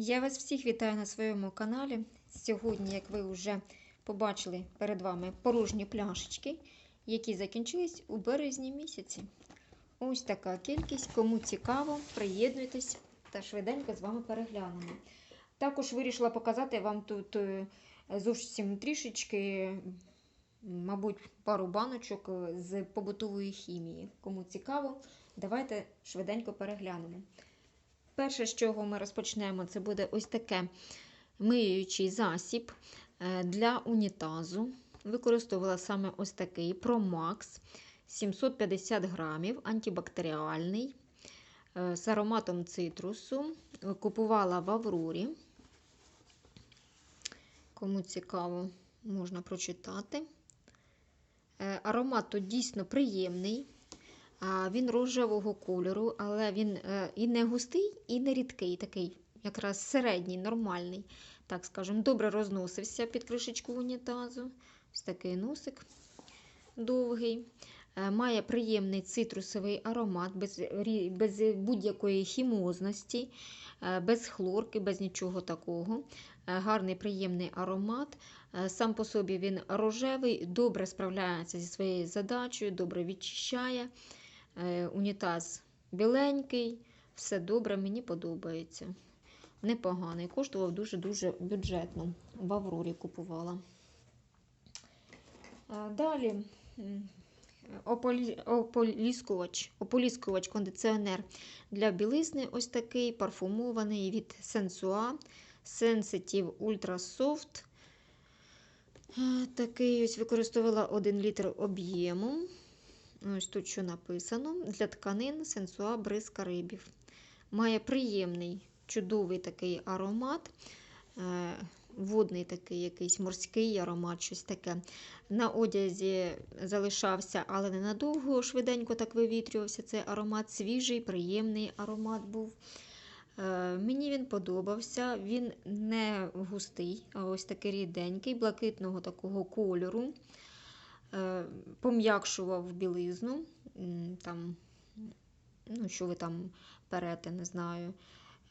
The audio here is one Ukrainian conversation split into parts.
Я вас всіх вітаю на своєму каналі. Сьогодні, як ви вже побачили перед вами порожні пляшечки, які закінчились у березні місяці. Ось така кількість. Кому цікаво, приєднуйтесь та швиденько з вами переглянемо. Також вирішила показати вам тут е, зовсім трішечки, мабуть, пару баночок е, з побутової хімії. Кому цікаво, давайте швиденько переглянемо. Перше, з чого ми розпочнемо, це буде ось таке миючий засіб е, для унітазу. Використовувала саме ось такий Promax 750 грамів, антибактеріальний, е, з ароматом цитрусу. Купувала в Аврорі. Кому цікаво, можна прочитати. Е, Аромат тут дійсно приємний. Він рожевого кольору, але він е, і не густий, і не рідкий, такий якраз середній, нормальний. Так скажемо, добре розносився під кришечку унітазу. Ось такий носик довгий. Е, Має приємний цитрусовий аромат, без, без будь-якої хімозності, е, без хлорки, без нічого такого. Гарний приємний аромат. Сам по собі він рожевий, добре справляється зі своєю задачею, добре відчищає. Е, Унітаз біленький, все добре, мені подобається. Непоганий. Коштував дуже-дуже бюджетно. В Аврорі купувала. Далі ополіскувач, ополіскувач, кондиціонер для білизни. Ось такий парфумований від Sensua Sensitive Ultra Soft. Е, Такий ось використовувала 1 літр об'єму. Ось тут що написано: для тканин сенсуа бризка карибів. Має приємний, чудовий такий аромат. е, Водний такий якийсь морський аромат, щось таке. На одязі залишався, але ненадовго, швиденько так вивітрювався. Цей аромат свіжий, приємний аромат був. Е, Мені він подобався. Він не густий, а ось такий ріденький, блакитного такого кольору. Е, Пом'якшував білизну. Там, ну, що ви там перете, не знаю,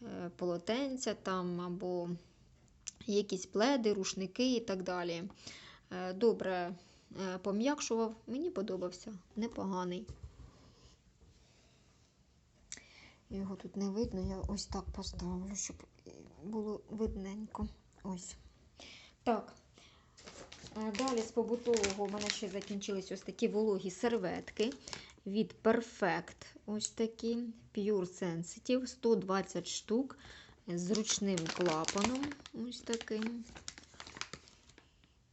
е, полотенця там або якісь пледи, рушники і так далі. Е, Добре пом'якшував, мені подобався, непоганий. Його тут не видно, я ось так поставлю, щоб було видненько. Ось. Так. Далі з побутового у мене ще закінчились ось такі вологі серветки від Perfect. Ось такі Pure Sensitive, 120 штук з ручним клапаном. Ось таким.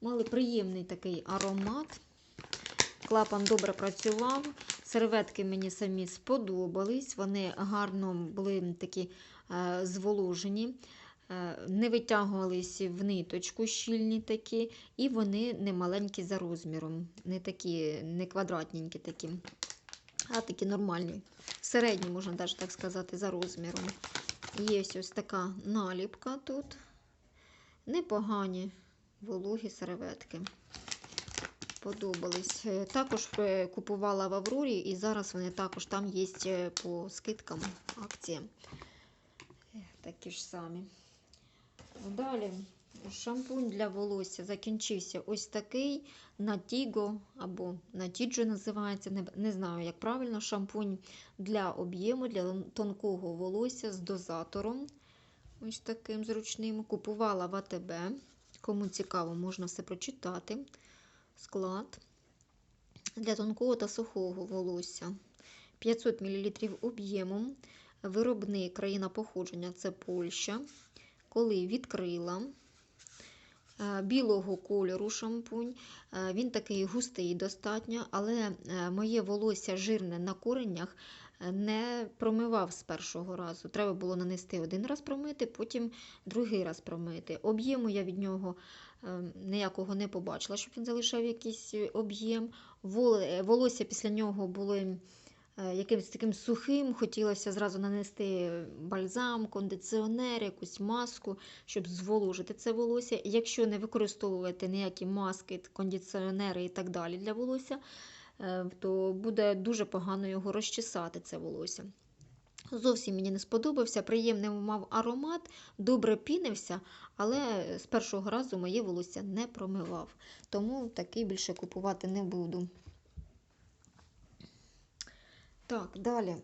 Мали приємний такий аромат. Клапан добре працював. Серветки мені самі сподобались. Вони гарно були такі е, зволожені, не витягувалися в ниточку щільні такі, і вони не маленькі за розміром, не такі, не квадратненькі такі, а такі нормальні. Середні, можна навіть так сказати, за розміром. Є ось така наліпка тут. Непогані вологі серветки. Подобались. Е, Також е, купувала в Аврорі, і зараз вони також там є е, по скидкам акції. Е, Такі ж самі. Далі шампунь для волосся закінчився ось такий Natigo або Natijo називається. Не, не знаю, як правильно. Шампунь для об'єму, для тонкого волосся з дозатором. Ось таким зручним. Купувала в АТБ. Кому цікаво, можна все прочитати. Склад для тонкого та сухого волосся. 500 мл об'ємом. Виробник країна походження це Польща. Коли відкрила е, білого кольору шампунь, е, він такий густий достатньо, але е, моє волосся жирне на кореннях е, не промивав з першого разу. Треба було нанести один раз промити, потім другий раз промити. Об'єму я від нього ніякого не побачила, щоб він залишав якийсь об'єм. Волосся після нього було е, якимось таким сухим. Хотілося зразу нанести бальзам, кондиціонер, якусь маску, щоб зволожити це волосся. Якщо не використовувати ніякі маски, кондиціонери і так далі для волосся, е, то буде дуже погано його розчесати, це волосся. Зовсім мені не сподобався, приємний мав аромат, добре пінився, але з першого разу моє волосся не промивав. Тому такий більше купувати не буду. Так, далі.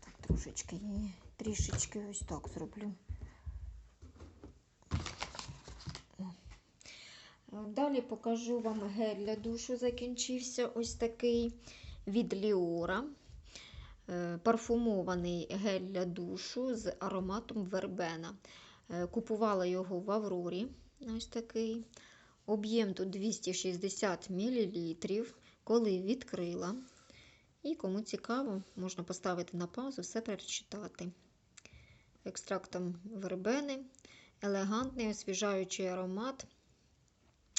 Так, трошечки її, трішечки ось так зроблю. Далі покажу вам гель для душу. Закінчився ось такий від Ліора. Е, Парфумований гель для душу з ароматом вербена. Е, Купувала його в Аврорі. Ось такий. Об'єм тут 260 мл. Коли відкрила. І кому цікаво, можна поставити на паузу, все перечитати. Екстрактом вербени, елегантний освіжаючий аромат.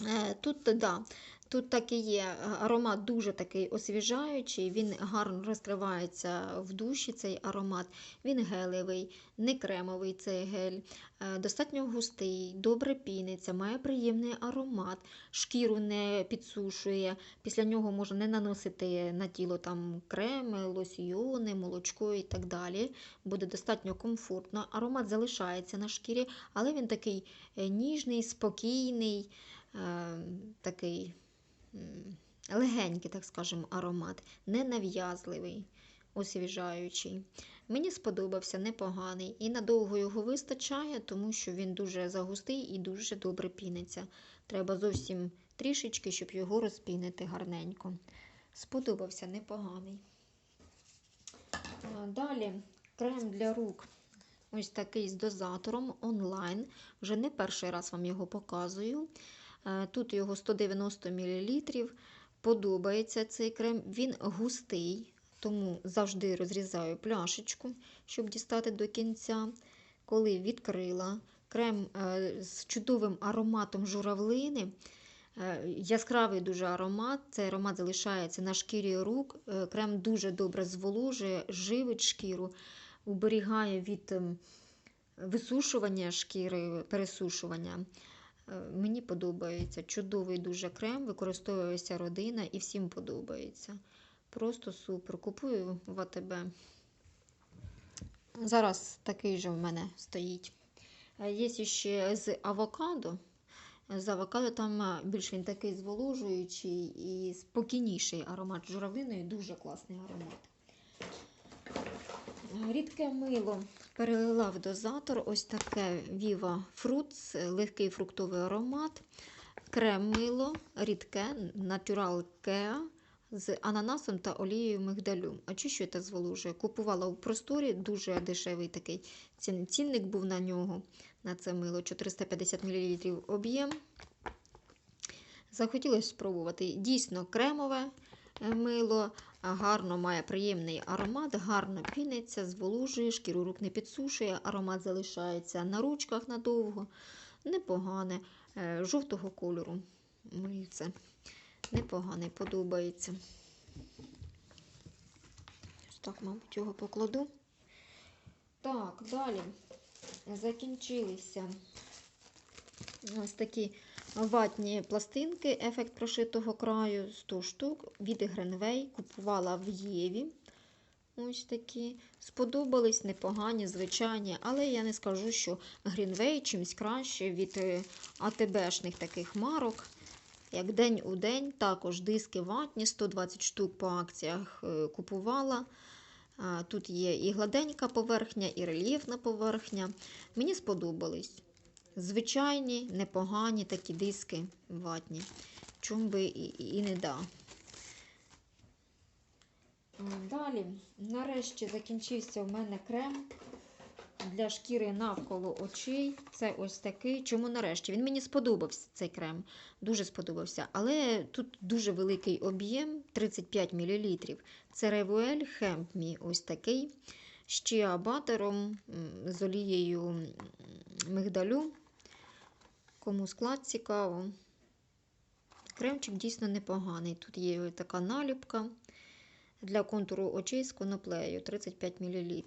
Е, Тут, да, тут так і є аромат дуже такий освіжаючий, він гарно розкривається в душі, цей аромат. Він гелевий, не кремовий цей гель, е, достатньо густий, добре піниться, має приємний аромат, шкіру не підсушує. Після нього можна не наносити на тіло там креми, лосьйони, молочко і так далі. Буде достатньо комфортно. Аромат залишається на шкірі, але він такий е, ніжний, спокійний, е, такий легенький, так скажемо, аромат, ненав'язливий, освіжаючий. Мені сподобався непоганий і надовго його вистачає, тому що він дуже загустий і дуже добре піниться. Треба зовсім трішечки, щоб його розпінити гарненько. Сподобався непоганий. Далі крем для рук. Ось такий з дозатором онлайн. Вже не перший раз вам його показую. Е, Тут його 190 мл. Подобається цей крем. Він густий, тому завжди розрізаю пляшечку, щоб дістати до кінця. Коли відкрила крем е, з чудовим ароматом журавлини. Е, Яскравий дуже аромат. Цей аромат залишається на шкірі рук. Крем дуже добре зволожує, живить шкіру, уберігає від ем, висушування шкіри, пересушування. Е, Мені подобається. Чудовий дуже крем, використовується родина і всім подобається. Просто супер. Купую в АТБ. Зараз такий же в мене стоїть. Е, Є ще з авокадо. З авокадо там е, більш він такий зволожуючий і спокійніший аромат журавлиною. Дуже класний аромат. Рідке мило перелила в дозатор. Ось таке Viva Fruits, легкий фруктовий аромат. Крем мило, рідке, Natural Kea з ананасом та олією мигдалю. Очищує та зволожує. Купувала у просторі, дуже дешевий такий цін- цінник був на нього, на це мило. 450 мл об'єм. Захотілося спробувати. Дійсно кремове мило, гарно має приємний аромат, гарно піниться, зволожує, шкіру рук не підсушує, аромат залишається на ручках надовго. Непогане, е, жовтого кольору мильце. Непогане, подобається. Ось так, мабуть, його покладу. Так, далі закінчилися ось такі ватні пластинки, ефект прошитого краю 100 штук від Гренвей. Купувала в Єві. Ось такі. Сподобались непогані, звичайні, але я не скажу, що Грінвей чимось краще від е, АТБшних таких марок. Як день у день, також диски ватні, 120 штук по акціях е, купувала. Тут є і гладенька поверхня, і рельєфна поверхня. Мені сподобались. Звичайні, непогані такі диски ватні. Чому би і, і не да. Далі, нарешті, закінчився в мене крем для шкіри навколо очей. Це ось такий. Чому нарешті? Він мені сподобався цей крем. Дуже сподобався. Але тут дуже великий об'єм 35 мл. Це Ревуель Хемпмі, ось такий. З чіабатером, з олією мигдалю. Кому склад цікаво. Кремчик дійсно непоганий. Тут є така наліпка для контуру очей з коноплею 35 мл.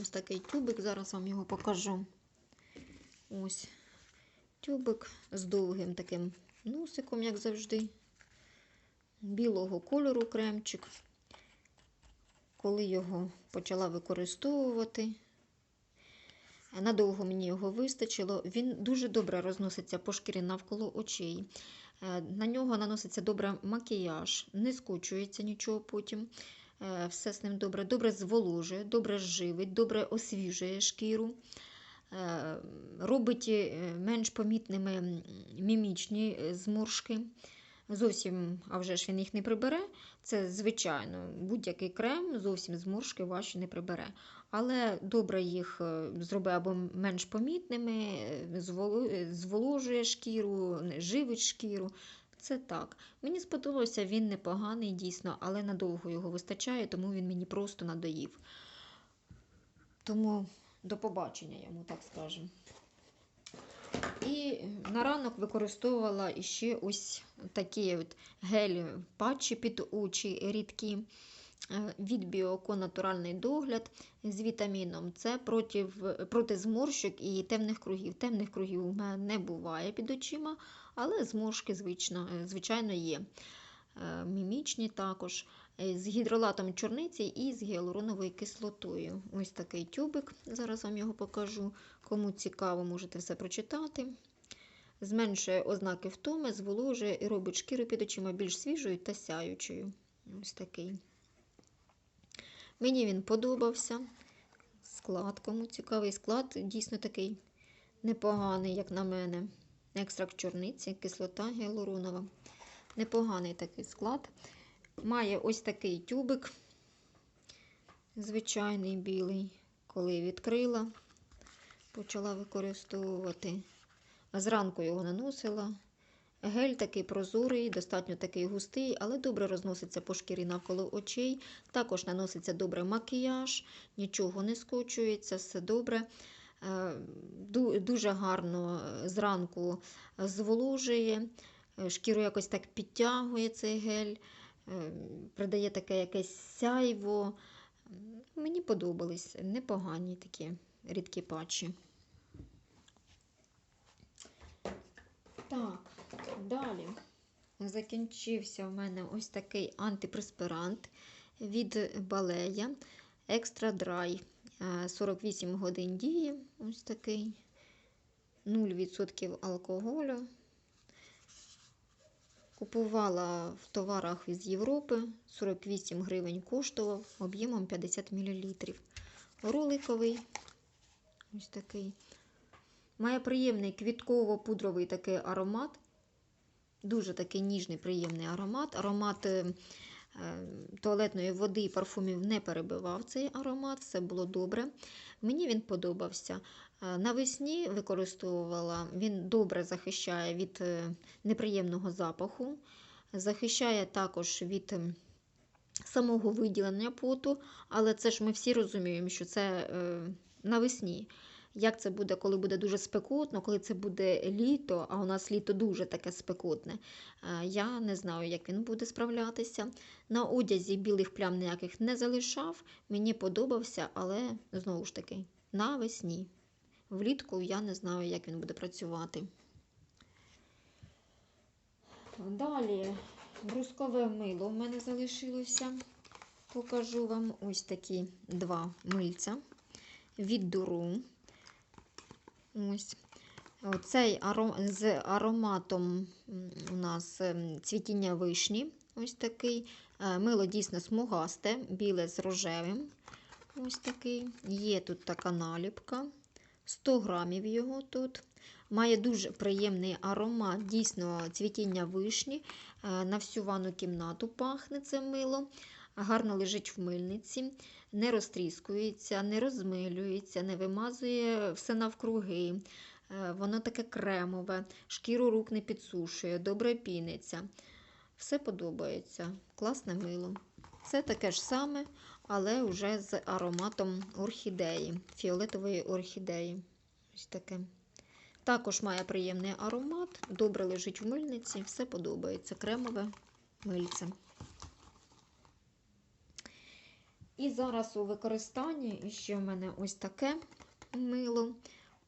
Ось такий тюбик, зараз вам його покажу. Ось тюбик з довгим таким носиком, як завжди. Білого кольору кремчик. коли його почала використовувати. Надовго мені його вистачило. Він дуже добре розноситься по шкірі навколо очей. Е, На нього наноситься добре макіяж, не скучується нічого потім. Е, Все з ним добре, добре зволожує, добре живить, добре освіжує шкіру. Е, Робить е, менш помітними мімічні е, зморшки. Зовсім, а вже ж він їх не прибере. Це, звичайно, будь-який крем зовсім зморшки ваші не прибере. Але добре їх е, зробить або менш помітними, е, е, зволожує шкіру, живить шкіру. Це так. Мені сподобався, він непоганий, дійсно, але надовго його вистачає, тому він мені просто надоїв. Тому до побачення йому, так скажемо. І на ранок використовувала іще ось такі от гель патчі під очі рідкі від Біоко натуральний догляд з вітаміном С проти, проти зморщок і темних кругів. Темних кругів у мене не буває під очима, але зморшки звично, е, звичайно є. Е, Мімічні також е, з гідролатом чорниці і з гіалуроновою кислотою. Ось такий тюбик. Зараз вам його покажу. Кому цікаво, можете все прочитати. Зменшує ознаки втоми, зволожує і робить шкіру під очима більш свіжою та сяючою. Ось такий. Мені він подобався. Склад, кому цікавий склад, дійсно такий непоганий, як на мене. Екстракт чорниці, кислота гіалуронова. Непоганий такий склад. Має ось такий тюбик, звичайний білий, коли відкрила, почала використовувати. Зранку його наносила. Гель такий прозорий, достатньо такий густий, але добре розноситься по шкірі навколо очей. Також наноситься добре макіяж, нічого не скочується, все добре. Е, Дуже гарно е, зранку зволожує, е, шкіру якось так підтягує цей гель, придає таке якесь сяйво. Мені подобались непогані такі рідкі патчі. Так, далі закінчився в мене ось такий антипреспирант від Балея Екстра Драй. 48 годин дії. Ось такий. 0% алкоголю. Купувала в товарах із Європи. 48 гривень коштував об'ємом 50 мл. Роликовий. Ось такий. Має приємний квітково-пудровий такий аромат. Дуже такий ніжний, приємний аромат. Аромат е, е, туалетної води і парфумів не перебивав цей аромат, все було добре. Мені він подобався. Е, Навесні використовувала, він добре захищає від неприємного запаху, захищає також від самого виділення поту, але це ж ми всі розуміємо, що це навесні. Як це буде, коли буде дуже спекотно, коли це буде літо, а у нас літо дуже таке спекотне. Е, Я не знаю, як він буде справлятися. На одязі білих плям ніяких не залишав. Мені подобався, але знову ж таки, навесні. Влітку я не знаю, як він буде працювати. Далі брускове мило в мене залишилося. Покажу вам ось такі два мильця від дуру. Ось. Цей аро- з ароматом у нас ем, цвітіння вишні. Ось такий. Е, Мило дійсно смугасте, біле з рожевим. Ось такий. Є тут така наліпка. 100 грамів його тут. Має дуже приємний аромат, дійсно цвітіння вишні. Е, На всю ванну кімнату пахне це мило. Гарно лежить в мильниці, не розтріскується, не розмилюється, не вимазує все навкруги. Е, Воно таке кремове, шкіру рук не підсушує, добре піниться. Все подобається. Класне мило. Це таке ж саме, але вже з ароматом орхідеї, фіолетової орхідеї. Ось таке. Також має приємний аромат, добре лежить в мильниці, все подобається. Кремове мильце. І зараз у використанні ще в мене ось таке мило.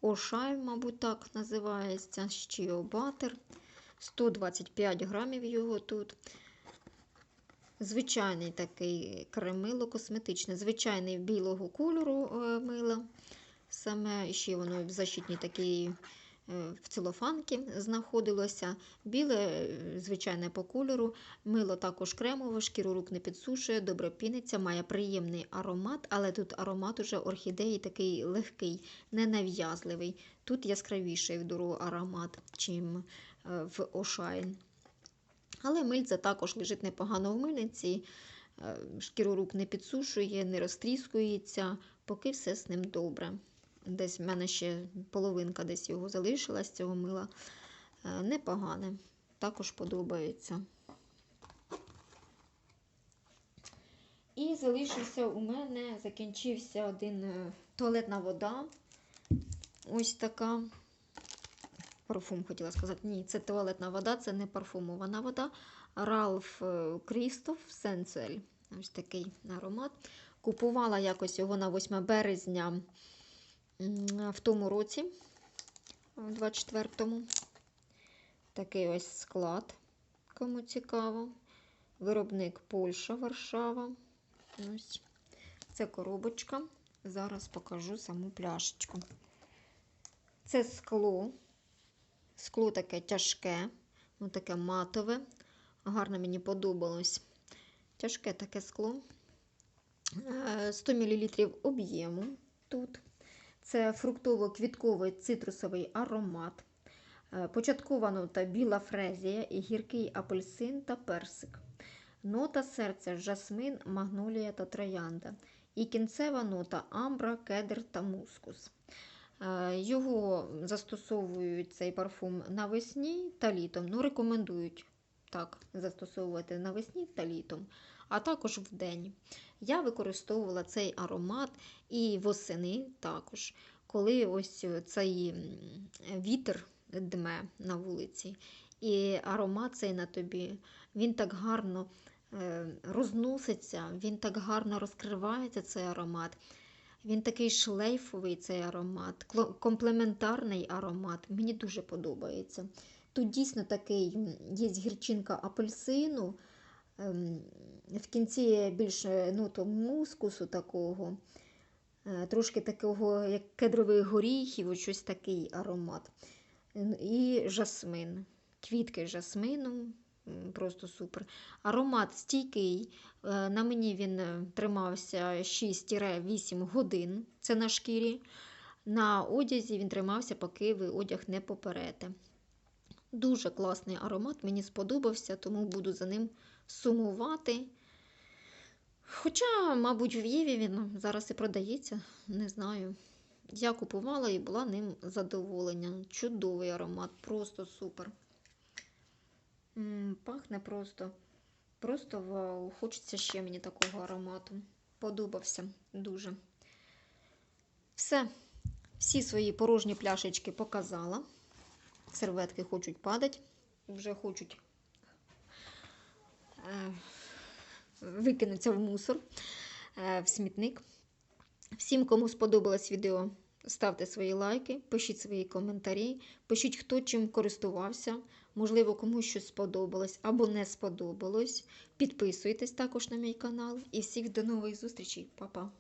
Ошай, мабуть, так називається. Ще Батер. 125 грамів його тут. Звичайний такий кремило косметичне, звичайний білого кольору е, мило. Саме ще воно в защитній такій в целофанці знаходилося. Біле, е, звичайне по кольору. Мило також кремове, шкіру рук не підсушує, добре піниться, має приємний аромат, але тут аромат уже орхідеї такий легкий, ненав'язливий. Тут яскравіший в дуру аромат, чим е, в Ошайн. Але мильце також лежить непогано в мильниці, е, шкіру рук не підсушує, не розтріскується, поки все з ним добре. Десь в мене ще половинка десь його залишилась цього мила. Е, Непогане, також подобається. І залишився у мене, закінчився один е, туалетна вода. Ось така. Парфум хотіла сказати. Ні, це туалетна вода, це не парфумована вода. Ралф Крістоф Сенцель. Ось такий аромат. Купувала якось його на 8 березня в тому році, у 24-му. Такий ось склад, кому цікаво. Виробник Польща, Варшава. Ось. Це коробочка. Зараз покажу саму пляшечку. Це скло. Скло таке тяжке, ну таке матове. Гарно мені подобалось. Тяжке таке скло. Е, 100 мл об'єму тут. Це фруктово-квітковий цитрусовий аромат. Е, Початкова нота біла фрезія і гіркий апельсин та персик. Нота серця жасмин, магнолія та троянда. І кінцева нота амбра, кедр та мускус. Е, Його застосовують цей парфум навесні та літом. Ну, рекомендують так застосовувати навесні та літом, а також вдень. Я використовувала цей аромат і восени також, коли ось цей вітер дме на вулиці. І аромат цей на тобі, він так гарно е, розноситься, він так гарно розкривається, цей аромат. Він такий шлейфовий цей аромат, комплементарний аромат. Мені дуже подобається. Тут дійсно такий є гірчинка апельсину. ем, В кінці більше ноту мускусу такого, е, трошки такого, як кедрових горіхів, щось такий аромат. І жасмин. Квітки жасмину. Просто супер. Аромат стійкий. Е, На мені він е, тримався 6-8 годин. Це на шкірі. На одязі він тримався, поки ви одяг не поперете. Дуже класний аромат, мені сподобався, тому буду за ним сумувати. Хоча, мабуть, в Єві він зараз і продається, не знаю. Я купувала і була ним задоволена. Чудовий аромат, просто супер. Пахне просто, просто вау. Хочеться ще мені такого аромату. Подобався дуже. Все. Всі свої порожні пляшечки показала. Серветки хочуть падати, вже хочуть е, викинуться в мусор, е, в смітник. Всім, кому сподобалось відео, ставте свої лайки, пишіть свої коментарі, пишіть, хто чим користувався. Можливо, комусь щось сподобалось або не сподобалось. Підписуйтесь також на мій канал. І всіх до нових зустрічей. Па-па!